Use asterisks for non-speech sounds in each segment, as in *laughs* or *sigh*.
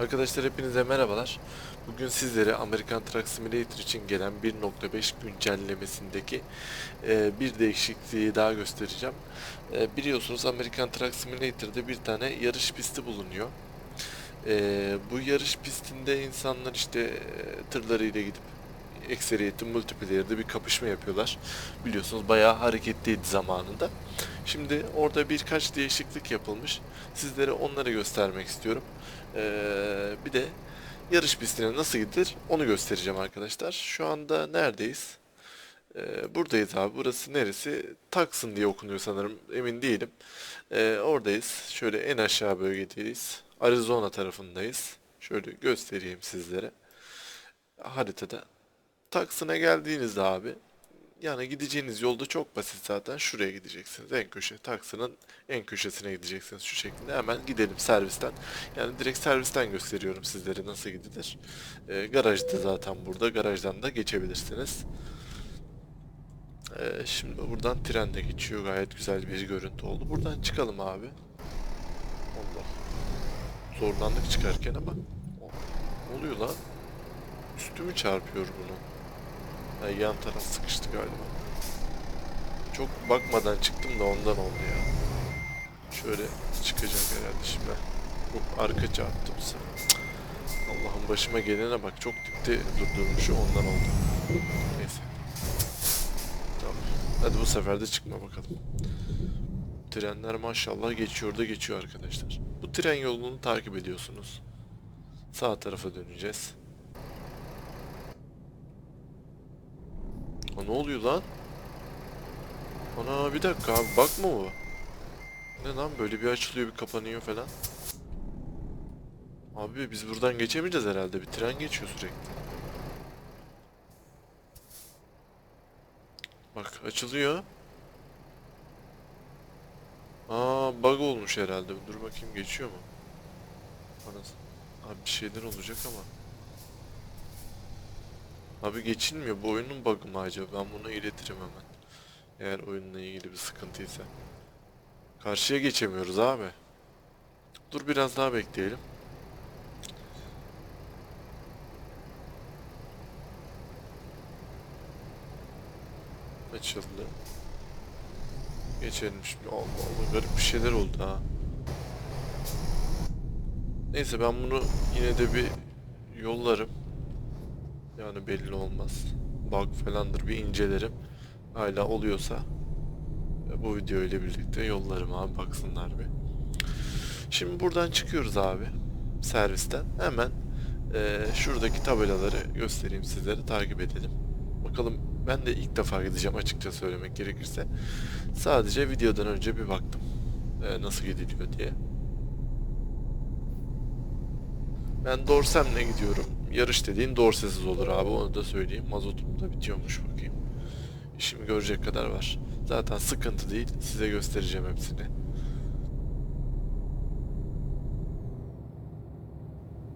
Arkadaşlar hepinize merhabalar. Bugün sizlere American Truck Simulator için gelen 1.5 güncellemesindeki e, bir değişikliği daha göstereceğim. E, biliyorsunuz American Truck Simulator'da bir tane yarış pisti bulunuyor. E, bu yarış pistinde insanlar işte e, tırlarıyla gidip ekseriyeti multiplayer'da bir kapışma yapıyorlar. Biliyorsunuz bayağı hareketliydi zamanında. Şimdi orada birkaç değişiklik yapılmış. Sizlere onları göstermek istiyorum. Ee, bir de yarış pistine nasıl gidilir onu göstereceğim arkadaşlar. Şu anda neredeyiz? Ee, buradayız abi. Burası neresi? Taksin diye okunuyor sanırım. Emin değilim. Ee, oradayız. Şöyle en aşağı bölgedeyiz. Arizona tarafındayız. Şöyle göstereyim sizlere. Haritada. Taksin'e geldiğinizde abi yani gideceğiniz yolda çok basit zaten. Şuraya gideceksiniz. En köşe. Taksinin en köşesine gideceksiniz şu şekilde. Hemen gidelim servisten. Yani direkt servisten gösteriyorum sizlere nasıl gidilir. Ee, garajda zaten burada. Garajdan da geçebilirsiniz. Ee, şimdi buradan tren de geçiyor. Gayet güzel bir görüntü oldu. Buradan çıkalım abi. Allah. Zorlandık çıkarken ama. Ne oluyor lan? Üstümü çarpıyor bunu. Ha, yan taraf sıkıştı galiba. Çok bakmadan çıktım da ondan oldu ya. Şöyle çıkacak herhalde şimdi. Çok arka çarptı bu. Allah'ım başıma gelene bak çok dipte durdurmuşu ondan oldu. Neyse. Tamam. Hadi bu sefer de çıkma bakalım. Trenler maşallah geçiyor da geçiyor arkadaşlar. Bu tren yolunu takip ediyorsunuz. Sağ tarafa döneceğiz. Ne oluyor lan? Ana bir dakika abi bakma bu. Ne lan böyle bir açılıyor bir kapanıyor falan. Abi biz buradan geçemeyeceğiz herhalde. Bir tren geçiyor sürekli. Bak açılıyor. Aa bug olmuş herhalde. Dur bakayım geçiyor mu? Anasını. Abi bir şeyler olacak ama. Abi geçilmiyor. Bu oyunun bug'ı mı acaba? Ben bunu iletirim hemen. Eğer oyunla ilgili bir sıkıntıysa. Karşıya geçemiyoruz abi. Dur biraz daha bekleyelim. Açıldı. Geçelim şimdi. Allah Allah garip bir şeyler oldu ha. Neyse ben bunu yine de bir yollarım. Yani belli olmaz. Bug falandır bir incelerim. Hala oluyorsa e, bu video ile birlikte yollarım abi baksınlar bir. Şimdi buradan çıkıyoruz abi. Servisten. Hemen e, şuradaki tabelaları göstereyim sizlere takip edelim. Bakalım ben de ilk defa gideceğim açıkça söylemek gerekirse. Sadece videodan önce bir baktım. e, nasıl gidiliyor diye. Ben Dorsem'le gidiyorum. Yarış dediğin dorsesiz olur abi onu da söyleyeyim. Mazotum da bitiyormuş bakayım. İşimi görecek kadar var. Zaten sıkıntı değil. Size göstereceğim hepsini.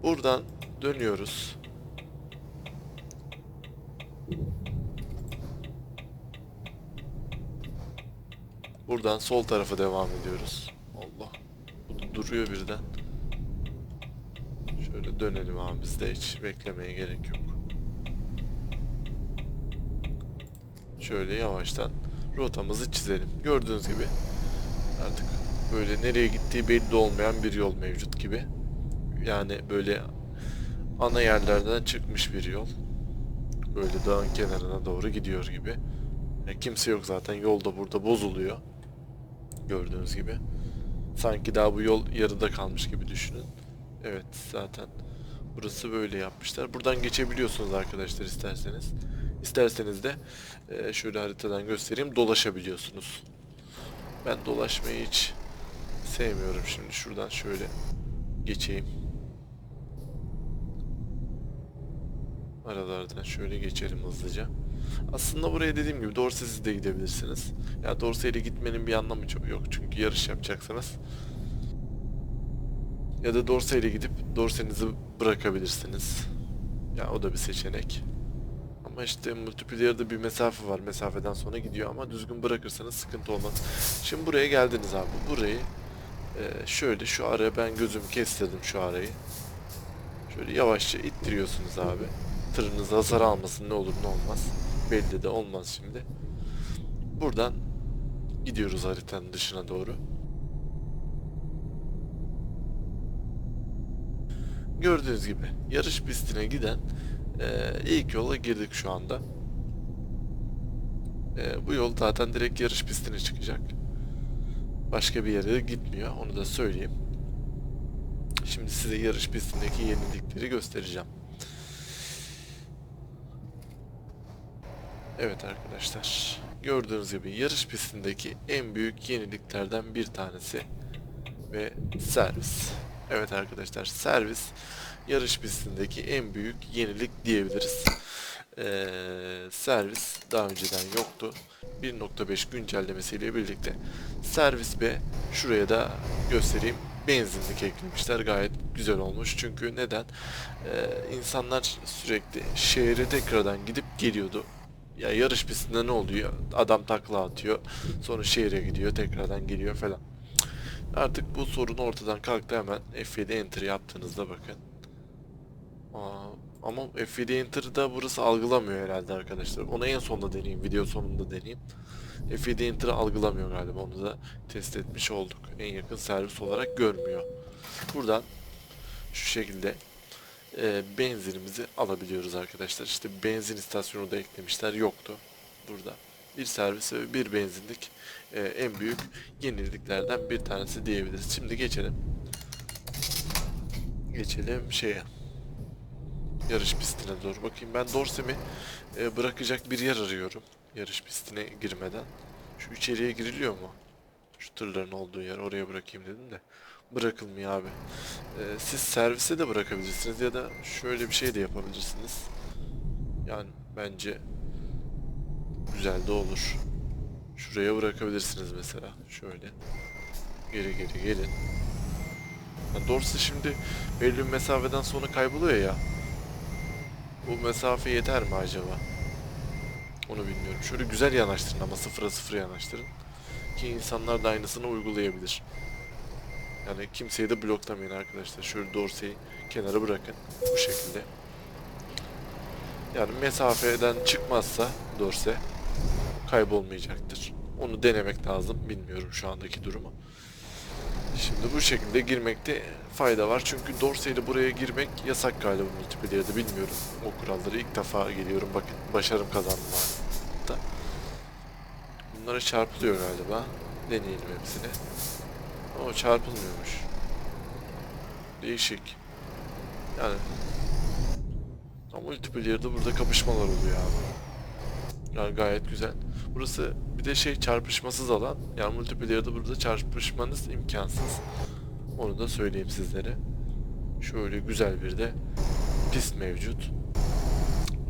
Buradan dönüyoruz. Buradan sol tarafa devam ediyoruz. Allah. Bu duruyor birden. Şöyle dönelim abi biz de hiç beklemeye gerek yok. Şöyle yavaştan rotamızı çizelim. Gördüğünüz gibi artık böyle nereye gittiği belli olmayan bir yol mevcut gibi. Yani böyle ana yerlerden çıkmış bir yol. Böyle dağın kenarına doğru gidiyor gibi. Yani kimse yok zaten yolda burada bozuluyor. Gördüğünüz gibi. Sanki daha bu yol yarıda kalmış gibi düşünün. Evet zaten burası böyle yapmışlar. Buradan geçebiliyorsunuz arkadaşlar isterseniz. İsterseniz de e, şöyle haritadan göstereyim dolaşabiliyorsunuz. Ben dolaşmayı hiç sevmiyorum şimdi. Şuradan şöyle geçeyim. Aralardan şöyle geçelim hızlıca. Aslında buraya dediğim gibi Dorsey'siz de gidebilirsiniz. Ya Dorsey ile gitmenin bir anlamı çok yok çünkü yarış yapacaksınız. Ya da Dorsey ile gidip Dorsey'nizi bırakabilirsiniz. Ya o da bir seçenek. Ama işte multiplayer'da bir mesafe var. Mesafeden sonra gidiyor ama düzgün bırakırsanız sıkıntı olmaz. Şimdi buraya geldiniz abi. Burayı e, şöyle şu araya ben gözümü kestirdim şu arayı. Şöyle yavaşça ittiriyorsunuz abi. Tırınız hasar almasın ne olur ne olmaz. Belli de olmaz şimdi. Buradan gidiyoruz haritanın dışına doğru. Gördüğünüz gibi yarış pistine giden eee, ilk yola girdik şu anda. Eee, bu yol zaten direkt yarış pistine çıkacak. Başka bir yere de gitmiyor. Onu da söyleyeyim. Şimdi size yarış pistindeki yenilikleri göstereceğim. Evet arkadaşlar. Gördüğünüz gibi yarış pistindeki en büyük yeniliklerden bir tanesi ve servis. Evet arkadaşlar servis yarış pistindeki en büyük yenilik diyebiliriz. Ee, servis daha önceden yoktu. 1.5 güncellemesiyle birlikte servis ve şuraya da göstereyim. Benzinlik eklemişler gayet güzel olmuş. Çünkü neden? Ee, insanlar sürekli şehre tekrardan gidip geliyordu. Ya yarış pistinde ne oluyor? Adam takla atıyor sonra şehre gidiyor tekrardan geliyor falan artık bu sorun ortadan kalktı hemen F7 enter yaptığınızda bakın Aa, ama F7 enter'da burası algılamıyor herhalde arkadaşlar onu en sonunda deneyeyim video sonunda deneyeyim F7 Enter'ı algılamıyor galiba. Onu da test etmiş olduk. En yakın servis olarak görmüyor. Buradan şu şekilde e, benzinimizi alabiliyoruz arkadaşlar. İşte benzin istasyonu da eklemişler. Yoktu burada. Bir servis ve bir benzinlik e, en büyük yeniliklerden bir tanesi diyebiliriz. Şimdi geçelim. Geçelim şeye. Yarış pistine doğru bakayım. Ben Dorsem'i e, bırakacak bir yer arıyorum. Yarış pistine girmeden. Şu içeriye giriliyor mu? Şu tırların olduğu yer oraya bırakayım dedim de. Bırakılmıyor abi. Ee, siz servise de bırakabilirsiniz ya da şöyle bir şey de yapabilirsiniz. Yani bence güzel de olur. Şuraya bırakabilirsiniz mesela. Şöyle. Geri geri gelin. Ya Dorse şimdi belli bir mesafeden sonra kayboluyor ya. Bu mesafe yeter mi acaba? Onu bilmiyorum. Şöyle güzel yanaştırın ama sıfıra sıfır yanaştırın. Ki insanlar da aynısını uygulayabilir. Yani kimseyi de bloklamayın arkadaşlar. Şöyle dorseyi kenara bırakın. Bu şekilde. Yani mesafeden çıkmazsa dorse kaybolmayacaktır. Onu denemek lazım. Bilmiyorum şu andaki durumu. Şimdi bu şekilde girmekte fayda var. Çünkü Dorsey ile buraya girmek yasak galiba multiplayer'de bilmiyorum. O kuralları ilk defa geliyorum. Bakın başarım kazandım hatta. Bunlara çarpılıyor galiba. Deneyelim hepsini. O çarpılmıyormuş. Değişik. Yani ama multiplayer'da burada kapışmalar oluyor abi. Yani gayet güzel. Burası bir de şey çarpışmasız alan. Yani multiplayer'da burada çarpışmanız imkansız. Onu da söyleyeyim sizlere. Şöyle güzel bir de pist mevcut.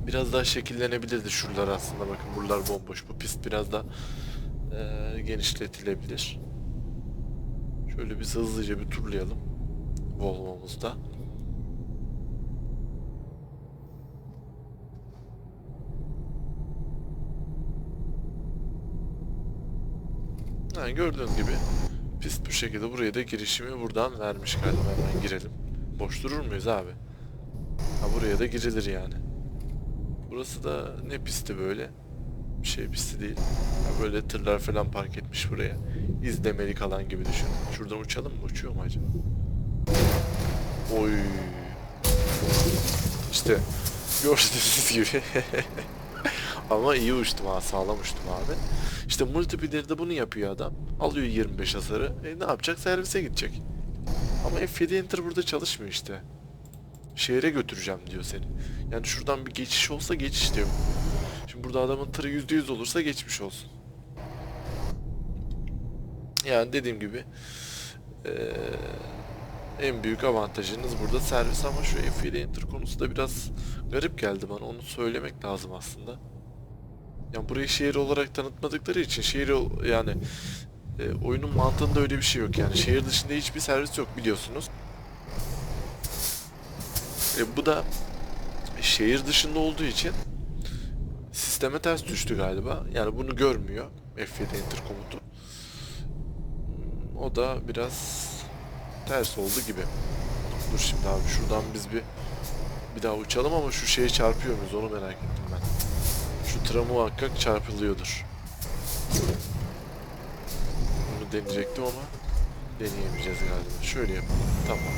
Biraz daha şekillenebilirdi şuralar aslında. Bakın buralar bomboş. Bu pist biraz da eee, genişletilebilir. Şöyle biz hızlıca bir turlayalım. Volvo'muzda. Yani gördüğünüz gibi pist bu şekilde buraya da girişimi buradan vermiş galiba hemen girelim. Boş durur muyuz abi? Ha buraya da girilir yani. Burası da ne pisti böyle? Bir şey pisti değil. Ha böyle tırlar falan park etmiş buraya. İzlemelik alan gibi düşün. Şuradan uçalım mı? Uçuyor mu acaba? Oy. İşte gördüğünüz gibi. *laughs* Ama iyi uçtum ha sağlam uçtum abi. İşte multiplayer'de bunu yapıyor adam. Alıyor 25 hasarı. E ne yapacak? Servise gidecek. Ama F7 Enter burada çalışmıyor işte. Şehre götüreceğim diyor seni. Yani şuradan bir geçiş olsa geçiş diyor. Şimdi burada adamın tırı %100 olursa geçmiş olsun. Yani dediğim gibi eee, en büyük avantajınız burada servis ama şu F7 Enter konusu da biraz garip geldi bana. Onu söylemek lazım aslında. Yani burayı şehir olarak tanıtmadıkları için şehir yani e, oyunun mantığında öyle bir şey yok yani şehir dışında hiçbir servis yok biliyorsunuz. E, bu da şehir dışında olduğu için sisteme ters düştü galiba. Yani bunu görmüyor F7 Enter komutu. O da biraz ters oldu gibi. Dur şimdi abi şuradan biz bir bir daha uçalım ama şu şeye çarpıyor muyuz onu merak ettim. Şu tıra muhakkak çarpılıyordur. Bunu deneyecektim ama deneyemeyeceğiz galiba. Şöyle yapalım. Tamam.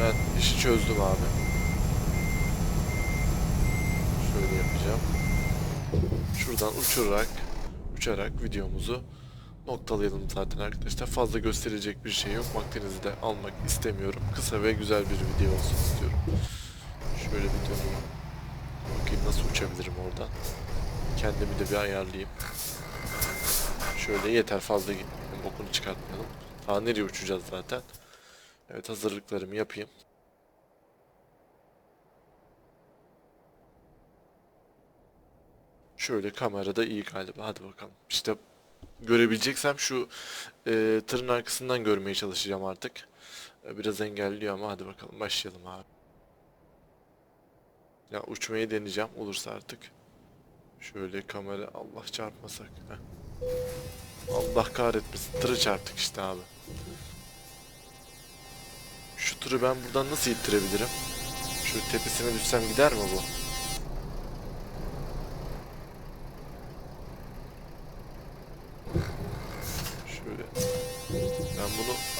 Ben işi çözdüm abi. Şöyle yapacağım. Şuradan uçurarak, uçarak videomuzu noktalayalım zaten arkadaşlar. Fazla gösterecek bir şey yok. Vaktinizi de almak istemiyorum. Kısa ve güzel bir video olsun istiyorum. Şöyle bir döneyim. Bakayım nasıl uçabilirim oradan. Kendimi de bir ayarlayayım. Şöyle yeter fazla gitmeyelim. Bokunu çıkartmayalım. Daha nereye uçacağız zaten. Evet hazırlıklarımı yapayım. Şöyle kamerada iyi galiba. Hadi bakalım. İşte görebileceksem şu e, tırın arkasından görmeye çalışacağım artık. E, biraz engelliyor ama hadi bakalım başlayalım abi. Ya uçmayı deneyeceğim olursa artık. Şöyle kamera Allah çarpmasak. Heh. Allah kahretmesin. Tırı çarptık işte abi. Şu tırı ben buradan nasıl ittirebilirim? Şu tepesine düşsem gider mi bu?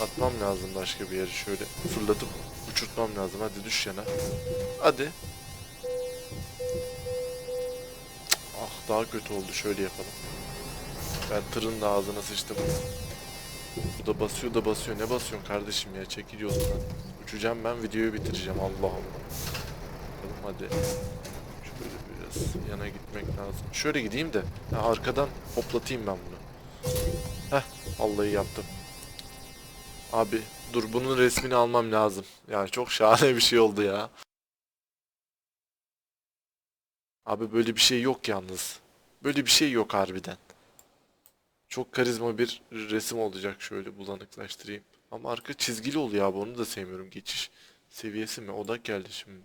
Atmam lazım başka bir yere şöyle. Fırlatıp uçurtmam lazım. Hadi düş yana. Hadi. Ah daha kötü oldu. Şöyle yapalım. Ben tırın da ağzına sıçtım. Bu da basıyor da basıyor. Ne basıyorsun kardeşim ya? Çekil yolundan. Uçacağım ben videoyu bitireceğim. Allah Allah. Bakalım hadi. Şöyle biraz yana gitmek lazım. Şöyle gideyim de. Ha, arkadan hoplatayım ben bunu. Heh. Vallahi yaptım. Abi dur bunun resmini almam lazım. Yani çok şahane bir şey oldu ya. Abi böyle bir şey yok yalnız. Böyle bir şey yok harbiden. Çok karizma bir resim olacak şöyle bulanıklaştırayım. Ama arka çizgili oluyor abi onu da sevmiyorum. Geçiş seviyesi mi? Odak geldi şimdi.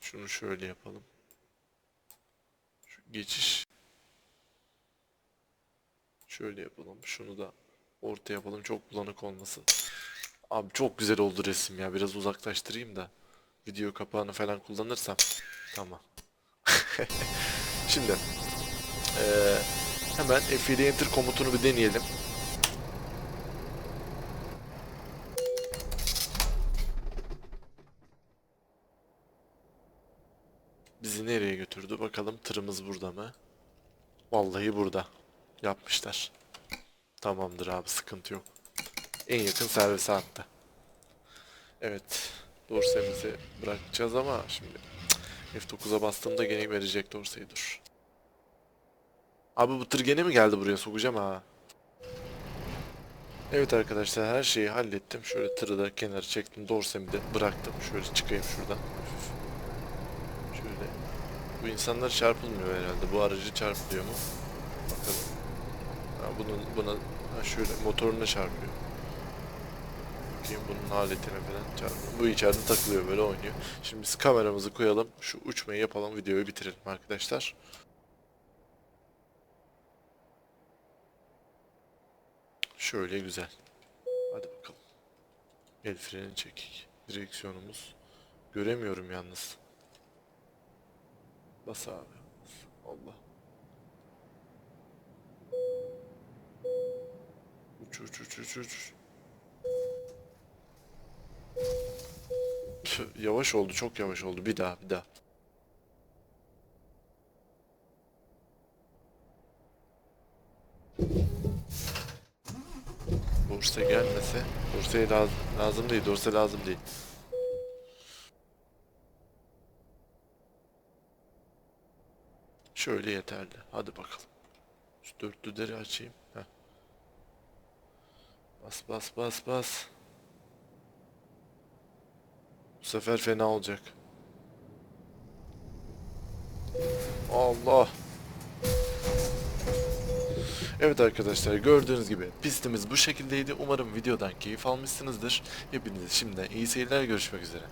Şunu şöyle yapalım. Şu geçiş şöyle yapalım. Şunu da orta yapalım. Çok bulanık olmasın. Abi çok güzel oldu resim ya. Biraz uzaklaştırayım da video kapağını falan kullanırsam tamam. *laughs* Şimdi eee, hemen F7 Enter komutunu bir deneyelim. Bizi nereye götürdü? Bakalım tırımız burada mı? Vallahi burada. Yapmışlar. Tamamdır abi sıkıntı yok. En yakın servise attı. Evet. Dorsemizi bırakacağız ama şimdi cık, F9'a bastığımda gene verecek dorseyi dur. Abi bu tır gene mi geldi buraya sokacağım ha. Evet arkadaşlar her şeyi hallettim. Şöyle tırı da kenara çektim. Dorsemi de bıraktım. Şöyle çıkayım şuradan. Şöyle. Bu insanlar çarpılmıyor herhalde. Bu aracı çarpılıyor mu? Bunun buna şöyle motoruna çarpıyor. Bakayım bunun aletine falan çarpıyor. Bu içeride takılıyor böyle oynuyor. Şimdi biz kameramızı koyalım. Şu uçmayı yapalım. Videoyu bitirelim arkadaşlar. Şöyle güzel. Hadi bakalım. El freni çekik. Direksiyonumuz. Göremiyorum yalnız. Bas abi. Yavaş oldu çok yavaş oldu. Bir daha bir daha. Dorse gelmese. Dorse lazım, lazım değil. Dorse lazım değil. Şöyle yeterli. Hadi bakalım. Şu dörtlüleri açayım. Heh. Bas bas bas bas. Bu sefer fena olacak. Allah. Evet arkadaşlar gördüğünüz gibi pistimiz bu şekildeydi. Umarım videodan keyif almışsınızdır. Hepinize şimdiden iyi seyirler görüşmek üzere.